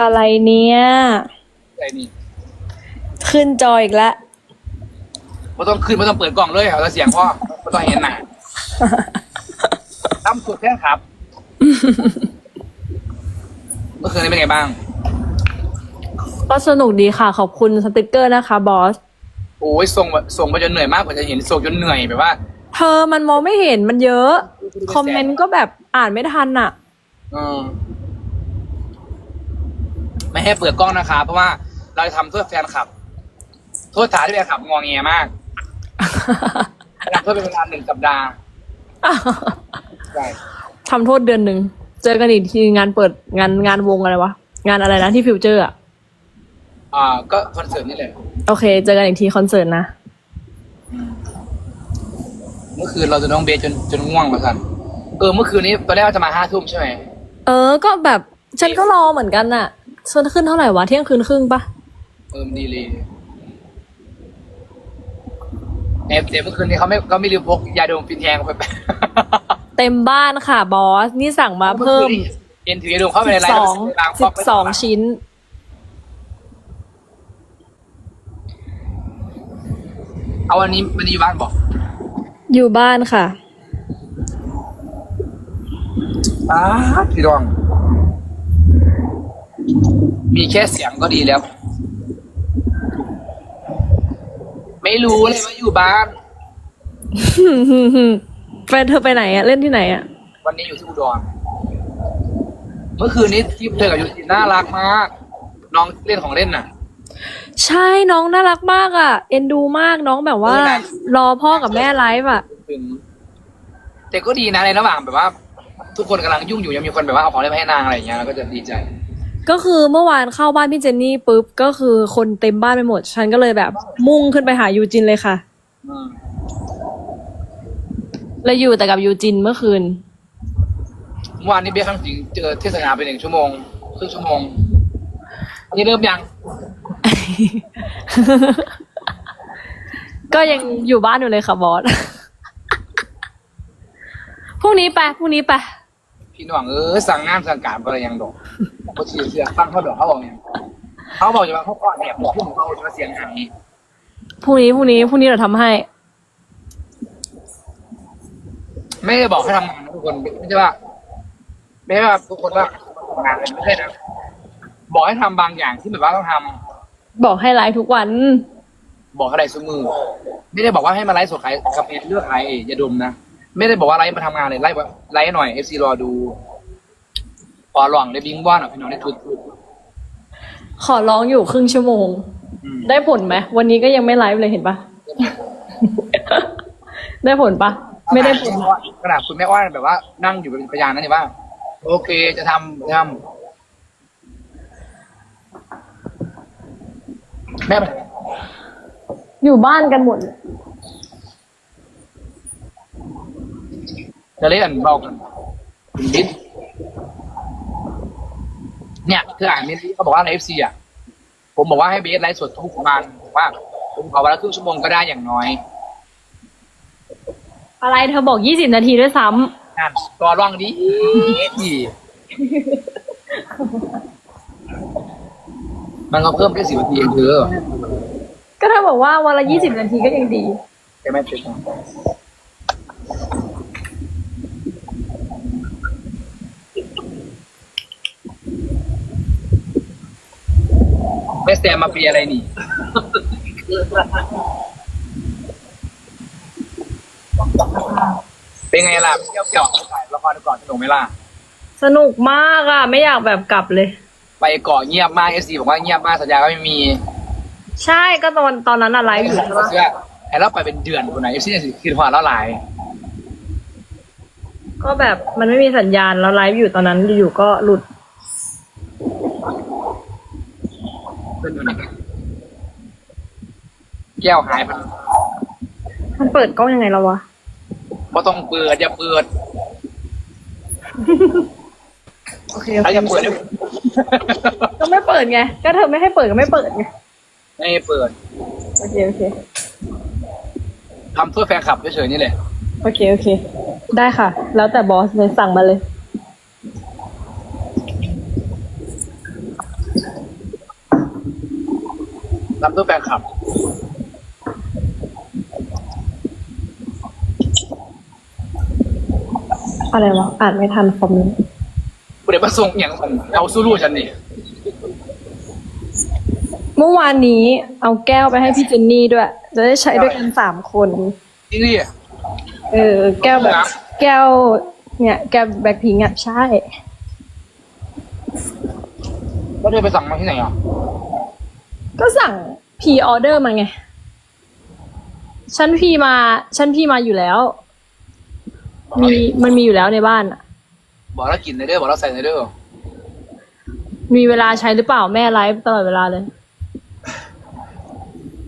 อะไรเนี่ยอะไรนี่ขึ้นจออีกแล้วไม่ต้องขึ้นไม่ต้องเปิดกล่องเลยเอาแต่เสียงพ่อไม่ต้องเห็นหนาตั้มสุดแค่ครับ เมื่อคืนนี้เป็นไงบ้าง ก็สนุกดีค่ะ ขอบคุณสติกเกอร์นะคะบอส โอ้ยส่งมาส่งไปจนเหนื่อยมากกว่าจะเห็นส่งจนเหนื่อยแบบว่า เธอมันมองไม่เห็นมันเยอะ คอมเมนต์ก็แบบอ่านไม่ทันอะเออไม่ ให้เปิดกล้องนะคะ เพราะว่าเราจะทำเพื่อแฟนคลับ โทษฐานที่แฟนคลับงอแงมากทำเพื่อเป็นเวลาหนึ่งสัปดาห์ใช่ทำโทษเดือนหนึ่ง เจอกันอีกทีงานเปิดงานงานวงอะไรวะ งานอะไรนะที่ฟิวเจอร์อะอ่าก็คอนเสิร์ตนี่แหละโอเค เจอกันอีกทีคอนเสิร์ตนะเมื่อคืนเราจะน้องเบสจนจนง่วงมาสันเออเมื่อคืนนี้ตอนแรกว่าจะมาห้าทุ่มใช่ไหมเออ ก็แบบฉันก็รอเหมือนกันน่ะ ฉันขึ้นเท่าไหร่วะเที่ยงคืนครึ่งปะเออดีเลยเอฟเเมื่อคืนนี้เขาไม่เขาไม่ลืมพกยาดมฟินแทงไปเต็มบ้านค่ะบอส นี่สั่งมาเพิ่มเอ็นถือยาดมเข้าไปในสิบไลน์สองล้างสิฟอกบไปสองชิ้น เอาวันนี้วันนี้อยู่บ้านบอก อยู่บ้านค่ะอ้าพี่ดอง มีแค่เสียงก็ดีแล้ว ไม่รู้เลยว่าอยู่บ้าน แฟนเธอไปไหนอะเล่นที่ไหนอะวันนี้อยู่ที่อุดรเมื่อคืนนี้ที่เธอกับยูจินน่ารักมาก น้องเล่นของเล่นน่ะ ใช่น้องน่ารักมากอะเอ็นดูมากน้องแบบว่าเออนะรอพ่อกับแม่ไลฟ์อะถึงแต่ก็ดีนะในระหว่างแบบว่า ทุกคนกำลังยุ่งอยู่ยังมีคนแบบว่าเอาของเล่นมาให้นางอะไรอย่างเงี้ยเราก็จะดีใจ ก็คือเมื่อวานเข้าบ้านพี่เจนนี่ปุ๊บก็คือคนเต็มบ้านไปหมด ฉันก็เลยแบบ มุ่งขึ้นไปหายูจินเลยค่ะอืมเลยอยู่แต่กับยูจินเมื่อคืน เมื่อวานนี้เบี้ยข้างจริงเจอเทศนาไปหนึ่งชั่วโมงครึ่งชั่วโมงอันนี้เริ่มยัง ก็ยังอยู่บ้านอยู่เลยค่ะบอส พรุ่งนี้ไปพรุ่งนี้ไป พี่น้องเออสั่งงานสั่งการอะไรยังดอกเขาเชียร์เชียร์ฟังเขาดอกเขาบอกเนี่ยเขาบอกจะมาเขาก็เนี่ยบอกพวกมึงเขาจะมาเสียงหายพรุ่งนี้พรุ่งนี้พรุ่งนี้เราทำให้ ไม่ได้บอกให้ทำงานนะทุกคนไม่ใช่ว่าไม่ใช่ว่าทุกคนว่าทำงานเลยไม่ใช่นะบอกให้ทำบางอย่างที่แบบว่าต้องทำบอกให้ไลฟ์ทุกวัน บอกอะไรสมือ ไม่ได้บอกว่าให้มาไลฟ์สดขายกับเอเลือกขายเออย่าดมนะ ไม่ได้บอกว่าไลฟ์มาทำงานเลยไลฟ์ว่าไลฟ์หน่อยเอฟซีรอดูพอหล่องได้บิงบ้านอะพี่น้องได้ทุดขอร้องอยู่ครึ่งชั่วโมง อืมได้ผลไหมวันนี้ก็ยังไม่ไลฟ์เลยเห็นปะ ได้ผลปะไม่ได้ผลขนาดคุณแม่อ้อนแบบว่านั่งอยู่เป็นพยานนั่นนี่ว่า โอเคจะทำจะทำแม่ไปไหนอยู่บ้านกันหมด จะเล่นเบากันคุณบิ๊กเนี่ยคืออ่านเมนที่เขาบอกว่าในเอฟซีอะผมบอกว่าให้เบสไลฟ์สดทุกวันว่า ผมขอวันละครึ่งชั่วโมงก็ได้อย่างน้อยอะไรเธอบอกยี่สิบนาทีด้วยซ้ำงานรอร่องดีดีมันก็เพิ่มแค่สิบนาทีเองเธอก็เธอบอกว่าวันละยี่สิบนาทีก็ยังดี ใช่ไหมเจ๊ไแซมมาเปียอะไรนี่ เป็นไงล่ะเที่ยวเก่าถ่ายละครก่อนสนุกไหมล่ะ สนุกมากอะ ไม่อยากแบบกลับเลย ไปเกาะเงียบมากเอซีบอกว่าเงียบมากสัญญาก็ไม่มีใช่ก็ตอนตอนนั้นอะไลฟ์อยู่ใช่ปะเชื่อไอ้เราไปเป็นเดือนคนไหนเอซีเนี่ยคือผ่านแล้วหลาย ก็แบบมันไม่มีสัญญาณแล้วไลฟ์อยู่ตอนนั้นอยู่ๆก็หลุด เป็นอยู่ไหนแก้วหายไปมันเปิดกล้องยังไงแล้ววะก็ต้องเปิดอย่าเปิดโอเคถ้าอย่าเปิดก็ไม่เปิดไงก็เธอไม่ให้เปิดก็ไม่เปิดไงไม่ให้เปิดโอเคโอเคทำเพื่อแฟนคลับเฉยๆนี่แหละโอเคโอเค ได้ค่ะ แล้วแต่บอสเลยสั่งมาเลย ทำเพื่อแฟนคลับอะไรวะอ่านไม่ทันคอมเมนต์กูเดี๋ยวมาส่งอย่างมันเอาสู้รู้ฉันนี่เมื่อวานนี้เอาแก้วไปให้พี่เจนนี่ด้วย จะได้ใช้ด้วยกันสามคนจริงดิเออ แก้วแบบครับแก้ว เนี่ย แก้วแบ็คพิงอะใช่ แล้วเธอไปสั่งมาที่ไหนอะ ก็สั่งพีออเดอร์มาไงฉันพีมาฉันพีมาอยู่แล้ว มีมันมีอยู่แล้วในบ้านอะบอกแล้วกินในเด้อบอกแล้วใส่ในเด้อมีเวลาใช้หรือเปล่าแม่ไลฟ์ตลอดเวลาเลย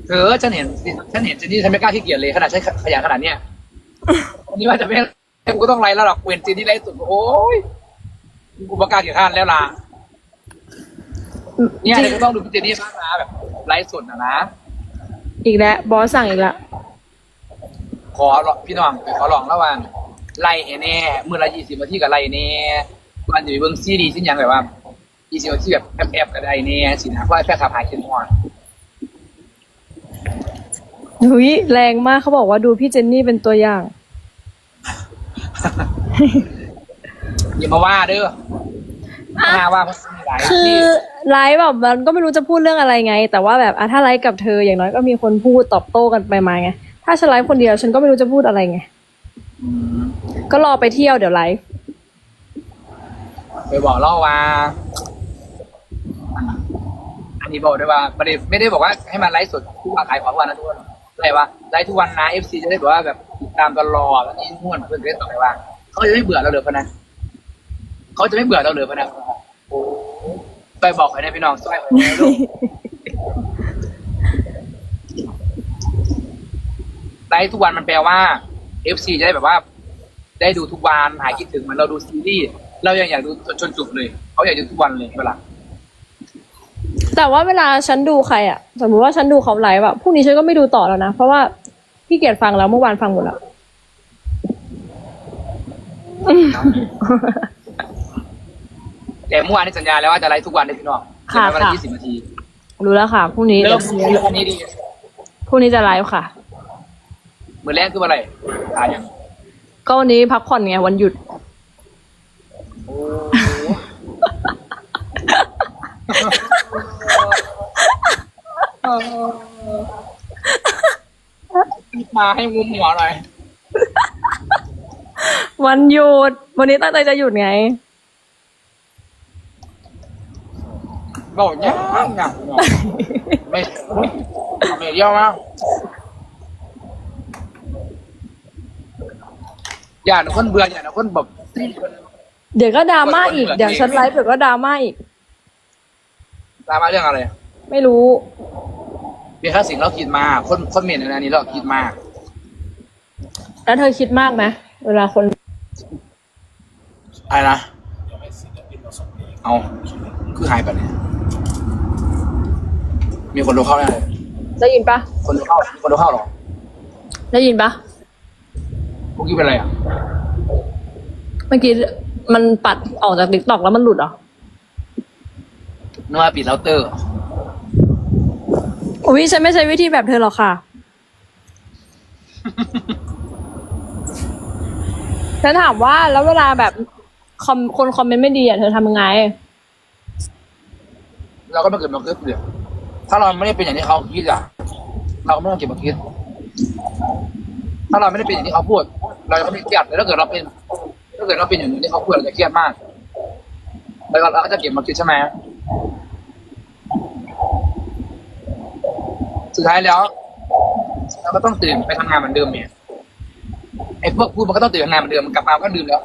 เธอฉันเห็นฉันเห็นเจนนี่ฉันไม่กล้าขี้เกียจเลยขนาดใช้ขยะขนาดเนี้ยวันนี้ว่าจะไม่กูก็ต้องไล่แล้วหรอกเวนเจนนี่ไล่สุดโอ้ยกูประกล้าศเกียจข้านแล้วล่ะเนี่ยเดี๋ยวก็ต้องดูพี่เจนนี่บ้างนะแบบ ไล่สุดนะนะ อีกแล้วบอสสั่งอีกแล้วขอลองพี่น้องขอลองระหว่างไล่ให้แน่มือละยี่สิบนาทีกับไล่แน่วันอยู่เบิ้งซีดีสิ้นยังแบบว่ายี่สิบนาทีแบบแอบๆกับไล่แน่สินะเพราะไอ้แฟนขับหายเข็นหัวหุยแรงมากเขาบอกว่าดูพี่เจนนี่เป็นตัวอย่าง อย่ามาว่าเด้อมาว่าเพราะมีหลาย คือที่ไลฟ์แบบมันก็ไม่รู้จะพูดเรื่องอะไรไง แต่ว่าแบบอะถ้าไลฟ์กับเธออย่างน้อยก็มีคนพูดตอบโต้กันไปมาไง ถ้าฉันไลฟ์คนเดียวฉันก็ไม่รู้จะพูดอะไรไง ก็รอไปเที่ยวเดี๋ยวไลฟ์ไปบอกเล่าว่า อันนี้บอกด้วยว่าไม่ได้ไม่ได้บอกว่าให้มันไลฟ์สดทุกวันขายของทุกวันนะทุกคนอะไรว่าไลฟ์ทุกวันนะเอฟซีจะได้แบบว่าแบบติดตามตลอดแล้วนี่ม่วนเพื่อนจะได้ต่อไปว่าเขาจะไม่เบื่อเราเลยพะนะเขาจะไม่เบื่อเราเลยพะนะโอ้ ไปบอกใครนะพี่น้องช่วยคนนี้ลูกไลฟ์ทุกวันมันแปลว่าเอฟซีจะได้แบบว่า ได้ดูทุกวันหายคิดถึงเหมือนเราดูซีรีส์เรายังอยากดูจนจบเลยเขาอยากดูทุกวันเลยเวลาแต่ว่าเวลาฉันดูใครอะสมมติว่าฉันดูเขาไลฟ์แบบพรุ่งนี้ฉันก็ไม่ดูต่อแล้วนะเพราะว่าพี่เกียรฟังแล้วเมื่อวานฟังหมดแล้ว แต่เมื่อวานนี้สัญญาแล้วว่าจะไลฟ์ทุกวันเลยพี่น้องค่ะวันละค่ะ ยี่สิบนาทีรู้แล้วค่ะพรุ่งนี้เริ่มเริ่มวันนี้ดีพรุ่งนี้จะไลฟ์ค่ะ มือแรกคือวันอะไรตายยังก็วันนี้พักผ่อนไงวันหยุด โอ้มาให้งุ้มหัวหน่อยวันหยุด วันนี้ตั้งใจจะหยุดไง บอกยังยังไม่ไม่เยี่ยมมากอย่าหนูคนเบื่ออย่าหนูคนแบบเดี๋ยวก็ดราม่าอีก เดี๋ยวฉันไลฟ์เดี๋ยวก็ดราม่าอีกตามมาเรื่องอะไร ไม่รู้เบียร์ค่าสิ่งเราคิดมา คนคนเมนอันนี้เราคิดมาก แล้วเธอคิดมากไหมเวลาคนอะไรนะเอาคือหายไปเนี่ย มีคนดูเข้าแน่เลยได้ยินปะคนดูเข้าคนดูเข้าเหรอได้ยินปะพวกกี้เป็นอะไรอะเมื่อกี้มันปัดออกจากติ๊กต็อกแล้วมันหลุดเหรอนึกว่าปิดเราเตอร์อุ้ยฉันไม่ใช้วิธีแบบเธอหรอกค่ะ ฉันถามว่าแล้วเวลาแบบคอมคนคอมเมนต์ไม่ดีอะเธอทำยังไง เราก็ไม่เกิดมาคิดเลย ถ้าเราไม่ได้เป็นอย่างที่เขาคิดอะ เราไม่ต้องเก็บมาคิด ถ้าเราไม่ได้เป็นอย่างที่เขาพูด เราก็ไม่เครียดแต่ถ้าเกิดเราเป็นถ้าเกิดเราเป็นอย่างที่เขาพูดเราจะเครียดมากแล้วเราก็จะเก็บมาคิดใช่ไหมสุดท้ายแล้วเราก็ต้องตื่นไปทำงานเหมือนเดิมเนี่ยไอ้พวกพูดมันก็ต้องตื่นทำงานเหมือนเดิมมันกลับมาก็ดื่มแล้ว